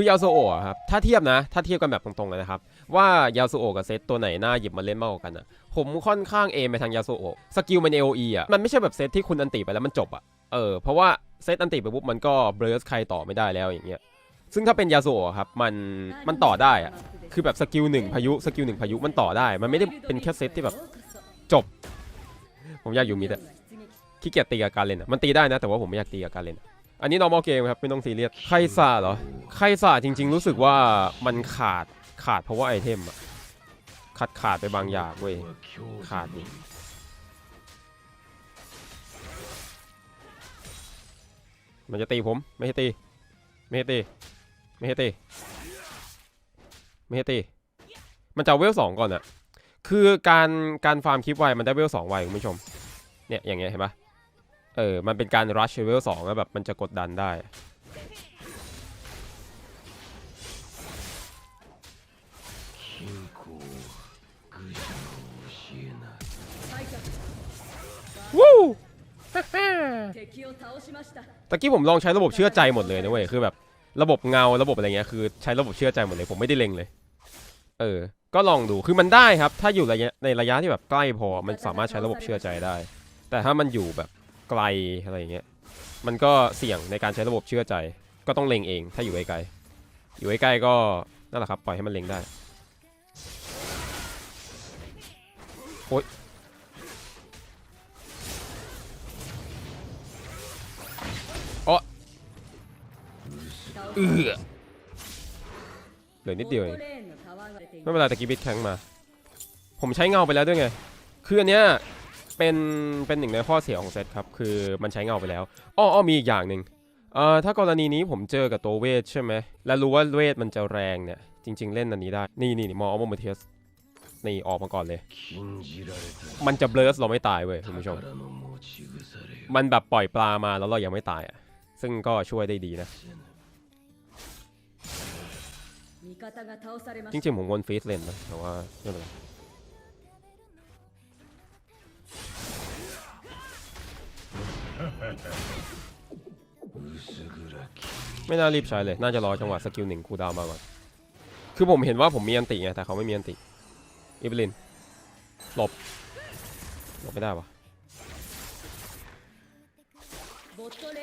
คือยาโซโอะครับถ้าเทียบนะ ถ้าเทียบกันแบบตรงๆเลยนะครับ ว่ายาโซโอะกับเซตตัวไหนน่าหยิบมาเล่นมากกว่ากันอะผมค่อนข้างเอไปทางยาโซโอะสกิลมัน AOE ออะมันไม่ใช่แบบเซตที่คุณอันติไปแล้วมันจบอะเออเพราะว่าเซตอันติไปปุ๊บมันก็เบรสใครต่อไม่ได้แล้วอย่างเงี้ยซึ่งถ้าเป็นยาโซโอะครับมันมันต่อได้อะคือแบบสกิลหนึ่งพายุสกิลหนึ่งพายุมันต่อได้ มันไม่ได้เป็นแค่เซตที่แบบจบ ผมอยากอยู่มิดอะขี้เกียจตีกับการเล่นอะมันตีได้นะ แต่ว่าผมไม่อยากตีกับการเล่น อันนี้ normal game ครับ ไม่ต้องซีเรียสไคซ่าเหรอไคซ่าจริง ๆ รู้สึกว่ามันขาดขาดเพราะว่าไอเทมอะขาดขาดไปบางอย่างเว้ย ขาดดิมันจะตีผม ไม่ให้ตี ไม่ให้ตี ไม่ให้ตี ไม่ให้ตี มันจะเอาเวลสองก่อนอะคือการการฟาร์มคลิปไวมันได้เวลสองไวคุณผู้ชม เนี่ยอย่างเงี้ยเห็นปะ เออ มันเป็นการรัชเวลสองแล้วแบบมันจะกดดันได้ วู้ตะกี้ผมลองใช้ระบบเชื่อใจหมดเลยนะเว้ย คือแบบระบบเงาระบบอะไรเงี้ย คือใช้ระบบเชื่อใจหมดเลย ผมไม่ได้เล็งเลย เออ ก็ลองดู คือมันได้ครับ ถ้าอยู่ระยะในระยะที่แบบใกล้พอ มันสามารถใช้ระบบเชื่อใจได้ แต่ถ้ามันอยู่แบบ ไกลอะไรอย่างเงี้ยมันก็เสี่ยงในการใช้ระบบเชื่อใจ ก็ต้องเล็งเองถ้าอยู่ไกลๆอยู่ใกล้ๆก็นั่นแหละครับปล่อยให้มันเล็งได้โอ๊ยอ๋อเออเหลือนิดเดียวเองไม่เป็นไรตะกี้บิดแข็งมา ผมใช้เงาไปแล้วด้วยไง คืออันเนี้ย เป็นเป็นหนึ่งในข้อเสียของเซตครับ คือมันใช้เงาไปแล้วอ้ออ้อมีอีกอย่างหนึ่งเอ่อถ้ากรณีนี้ผมเจอกับตัวเวทใช่ไหมแล้วรู้ว่าเวทมันจะแรงเนี่ย จริง ๆ เล่นอันนี้ได้ นี่นี่มออลโมเทียสนี่ออกมาก่อนเลย มันจะเบลสเราไม่ตายเว้ยคุณผู้ชม มันแบบปล่อยปลามาแล้วเรายังไม่ตายอะ ซึ่งก็ช่วยได้ดีนะ จริงๆผมวนฟีสเลนนะแต่ว่าไม่เป็นไร ไม่น่ารีบใช้เลย น่าจะรอจังหวะสกิลหนึ่งคูดาวมาก่อน คือผมเห็นว่าผมมีอันติไง แต่เขาไม่มีอันติอิบลิน หลบ หลบไม่ได้ปะ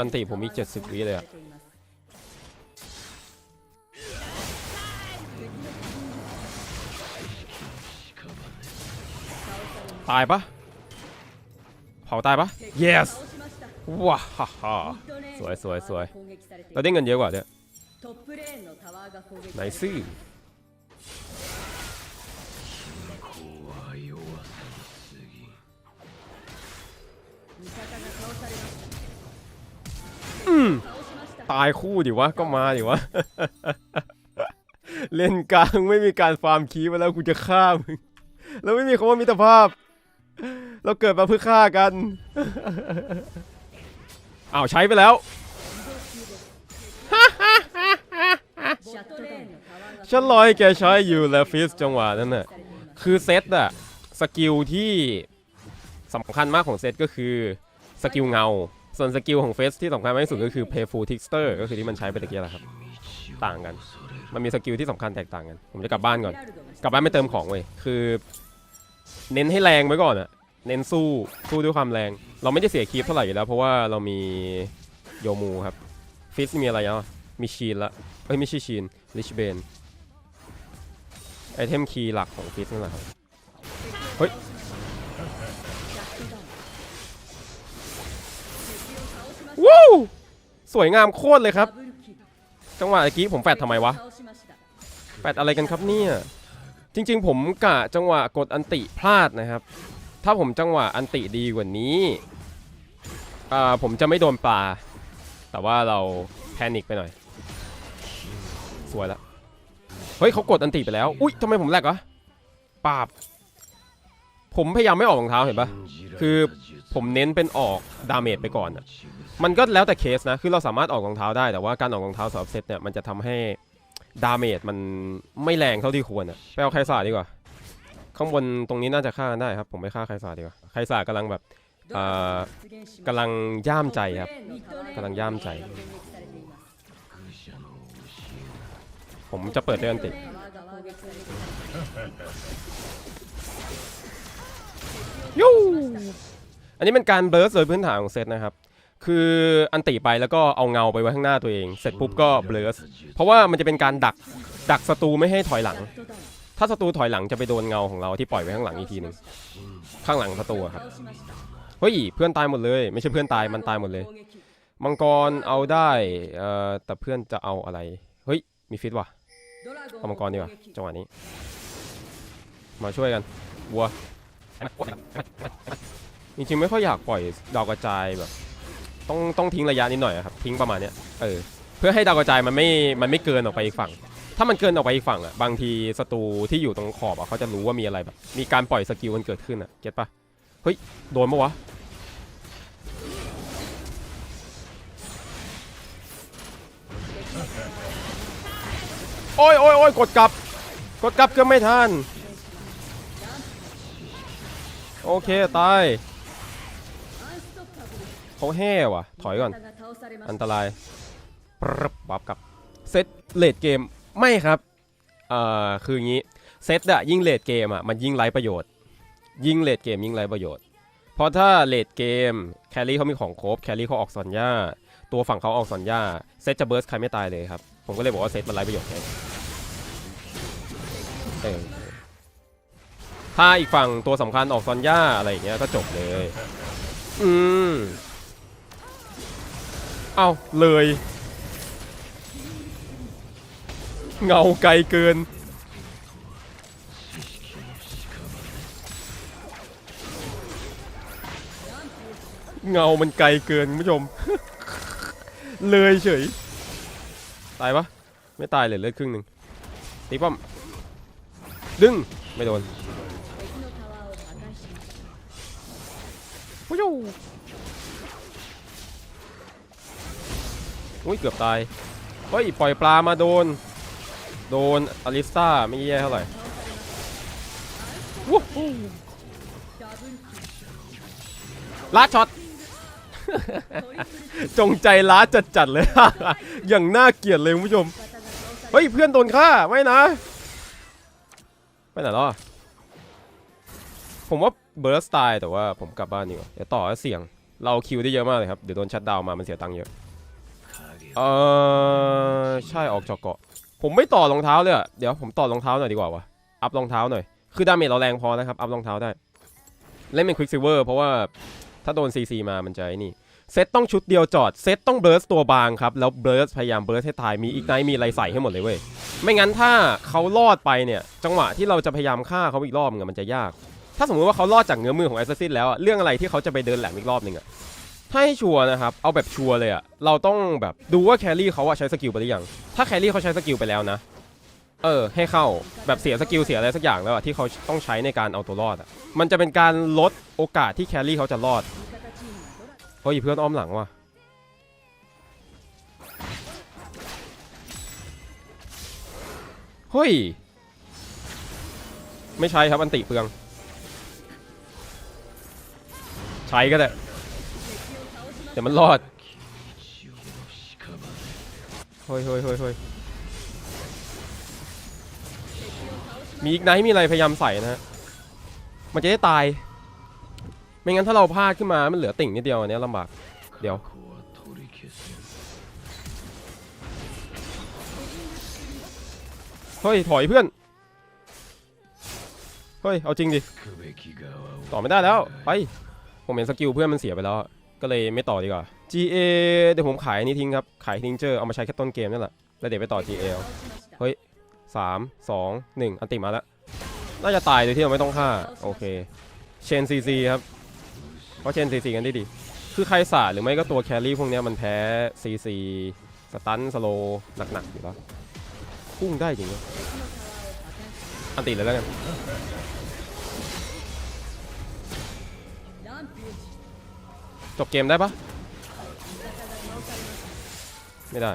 อันติผมมี 70 วิเลยอะตายปะเผาตายปะ yes ว้าฮ่าฮ่าสวยสวยสวยเราเด้เงินเยอะกว่าเด้ไหนซื่อตายคู่ดิวะ ก็มาดิวะ เล่นกลางไม่มีการฟาร์มคีไปแล้วกูจะฆ่ามึงแล้วไม่มีคำว่ามิตรภาพ เราเกิดมาเพื่อฆ่ากัน อ้าวใช้ไปแล้วฉันลอยแกใช้อยู่แล้วฟิสจังหวะนั่นน่ะคือเซตอะสกิลที่สำคัญมากของเซตก็คือสกิลเงา ส่วนสกิลของเฟสที่สำคัญมากที่สุดก็คือ Playful Trickster ก็คือที่มันใช้ไปตะกี้แหละครับ ต่างกัน มันมีสกิลที่สำคัญแตกต่างกัน ผมจะกลับบ้านก่อน กลับบ้านไปเติมของเว้ย คือ เน้นให้แรงไว้ก่อนอะ เน้นสู้สู้ด้วยความแรง เราไม่ได้เสียคีฟเท่าไหร่แล้ว เพราะว่าเรามีโยมูครับฟิสมีอะไรเนาะมีชีนละเอ้ยไม่ใช่ชีนลิชเบนไอเทมคีย์หลักของฟิสนั่นแหละครับเฮ้ยว้าวสวยงามโคตรเลยครับ จังหวะเมื่อกี้ผมแฟดทำไมวะแฟดอะไรกันครับเนี่ย จริง ๆ ผมกะจังหวะกดอันติพลาดนะครับ ถ้าผมจังหวะอันติดีกว่านี้อ่าผมจะไม่โดนปลา แต่ว่าเราแพนิคไปหน่อย สวยแล้วเฮ้ยเขากดอันติไปแล้ว อุ๊ยทำไมผมแลกวะปาบ ผมพยายามไม่ออกรองเท้าเห็นปะคือผมเน้นเป็นออกดาเมจไปก่อนอะมันก็แล้วแต่เคสนะ คือเราสามารถออกรองเท้าได้ แต่ว่าการออกรองเท้าสำหรับเซตเนี่ย มันจะทำให้ดาเมจมันไม่แรงเท่าที่ควรอะไปเอาไคสาดีกว่า ข้างบนตรงนี้น่าจะฆ่าได้ครับ ผมไปฆ่าไคซาดีกว่าไคซากำลังแบบอ่ากำลังย่ามใจครับกำลังย่ามใจ ผมจะเปิดเดินติดยูอันนี้เป็นการเบิร์สโดยพื้นฐานของเซตนะครับ คืออันติไปแล้วก็เอาเงาไปไว้ข้างหน้าตัวเอง เสร็จปุ๊บก็เบิร์สเพราะว่ามันจะเป็นการดักดักศัตรูไม่ให้ถอยหลัง ถ้าศัตรูถอยหลังจะไปโดนเงาของเราที่ปล่อยไว้ข้างหลังอีกทีหนึ่งข้างหลังศัตรูครับเฮ้ยเพื่อนตายหมดเลย ไม่ใช่เพื่อนตายมันตายหมดเลย มังกรเอาได้เอ่อแต่เพื่อนจะเอาอะไร เฮ้ยมีฟิตว่ะเอามังกรดีกว่าจังหวะนี้ มาช่วยกันวัวจริงๆไม่ค่อยอยากปล่อยดาวกระจายแบบ ต้องต้องทิ้งระยะนิดหน่อยครับทิ้งประมาณเนี้ยเออเพื่อให้ดาวกระจายมันไม่มันไม่เกินออกไปอีกฝั่ง ถ้ามันเกินออกไปอีกฝั่งอะบางทีศัตรูที่อยู่ตรงขอบอะเขาจะรู้ว่ามีอะไรแบบ มีการปล่อยสกิลมันเกิดขึ้นอะเก็ตปะเฮ้ยโดนปะวะโอ้ยโอ้ยโอ้ยกดกลับ กดกลับก็ไม่ทันโอเค ตายเขาแห่ว่ะ ถอยก่อน อันตรายปรับบับกับ เซตเลดเกม ไม่ครับเอ่อคืออย่างนี้เซตอะยิ่งเลดเกมอะมันยิ่งไร้ประโยชน์ ยิ่งเลดเกมยิ่งไร้ประโยชน์ เพราะถ้าเลดเกมแครี่เขามีของครบแครี่เขาออกซอนย่าตัวฝั่งเขาออกซอนย่าเซตจะเบิร์สใครไม่ตายเลยครับ ผมก็เลยบอกว่าเซตมันไร้ประโยชน์เออถ้าอีกฝั่งตัวสำคัญออกซอนย่าอะไรอย่างเงี้ยก็จบเลย อืม เอาเลย เงาไกลเกิน เงามันไกลเกินคุณผู้ชม เลยเฉย ตายปะไม่ตายเลยเลือดครึ่งหนึ่งตีป้อม ดึง ไม่โดนโอ้ยโอ้ยเกือบตาย เฮ้ย ปล่อยปลามาโดน โดนอลิซ่าไม่แย่เท่าไหร่วู้ลาช็อต จงใจล้าจัดๆเลย อย่างน่าเกลียดเลยคุณผู้ชม เฮ้ย เพื่อนโดนฆ่า ไม่นะ ไปไหนล่ะผมว่าเบิร์สตายแต่ว่าผมกลับบ้านดีกว่าเดี๋ยวต่อเสียง เราคิวได้เยอะมากเลยครับ เดี๋ยวโดนชัดดาวมามันเสียตังค์เยอะ เออใช่ออกจากเกาะ ผมไม่ต่อรองเท้าเลยอะเดี๋ยวผมต่อรองเท้าหน่อยดีกว่าวะอัพรองเท้าหน่อย คือดาเมจเราแรงพอนะครับ อัพรองเท้าได้ เล่นเป็นควิกซิเวอร์เพราะว่าถ้าโดนซีซีมามันจะนี่ เซตต้องชุดเดียวจอด เซตต้องเบิร์สตัวบางครับ แล้วเบิร์สพยายามเบิร์สให้ตาย มีอีกไนมีอะไรใส่ให้หมดเลยเว้ย ไม่งั้นถ้าเขารอดไปเนี่ย จังหวะที่เราจะพยายามฆ่าเขาอีกรอบนึงอะมันจะยาก ถ้าสมมติว่าเขารอดจากเงื้อมือของแอสซัสซินแล้วอะเรื่องอะไรที่เขาจะไปเดินแหลมอีกรอบนึงอะ ถ้าให้ชัวร์นะครับ เอาแบบชัวร์เลยอะเราต้องแบบดูว่าแครี่เขาอะใช้สกิลไปหรือยัง ถ้าแครี่เขาใช้สกิลไปแล้วนะ เออ ให้เข้าแบบเสียสกิลเสียอะไรสักอย่างแล้วอะที่เขาต้องใช้ในการเอาตัวรอดอะมันจะเป็นการลดโอกาสที่แครี่เขาจะรอดเขฮ้ยเพื่อนอ้อมหลังว่ะเฮ้ย ไม่ใช่ครับอันติเปือง ใช้ก็ได้ เดี๋ยวมันรอดเฮ้ยเฮ้ยเฮ้ยเฮ้ยมีอีกไนท์มีอะไรพยายามใส่นะฮะ มันจะได้ตาย ไม่งั้นถ้าเราพลาดขึ้นมา มันเหลือติ่งนิดเดียวอันนี้ลำบาก เดี๋ยว เฮ้ย ถอยเพื่อน เฮ้ย เอาจริงดิ ต่อไม่ได้แล้ว ไป ผมเห็นสกิลเพื่อนมันเสียไปแล้ว ก็เลยไม่ต่อดีกว่า GA เดี๋ยวผมขายนี้ทิ้งครับ ขายทิ้งเจอเอามาใช้แค่ต้นเกมนั่นแหละ แล้วเดี๋ยวไปต่อ G L เฮ้ยสามสองหนึ่งอันติมาแล้ว น่าจะตายโดยที่เราไม่ต้องฆ่า โอเค เชนซีซีครับ เพราะเชนซีซีกันได้ดี คือใครสาดหรือไม่ก็ตัวแครี่พวกนี้มันแพ้ C C สตันสโลหนักๆอยู่แล้วพุ่งได้จริงอันติเลยแล้วกัน จบเกมได้ปะไม่ได้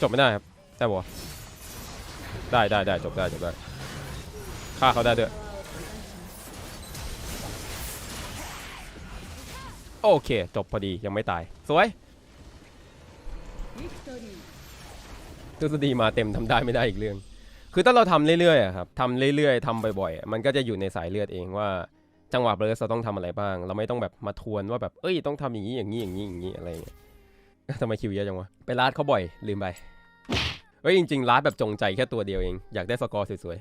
จบไม่ได้ครับได้บ่ได้ได้ได้จบได้จบได้ฆ่าเขาได้ด้วยโอเค จบพอดียังไม่ตาย สวยทฤษฎีมาเต็มทำได้ไม่ได้อีกเรื่อง คือถ้าเราทำเรื่อยๆครับทำเรื่อยๆทำบ่อยๆ มันก็จะอยู่ในสายเลือดเองว่า จังหวะเบรสเราต้องทำอะไรบ้าง เราไม่ต้องแบบมาทวนว่าแบบเอ้ยต้องทำอย่างนี้อย่างนี้อย่างนี้อย่างนี้อะไรเงี้ยทำไมคิวเยอะจังวะไปลาดเขาบ่อยลืมไปเฮ้ยจริงๆลาดแบบจงใจแค่ตัวเดียวเอง อยากได้สกอร์สวย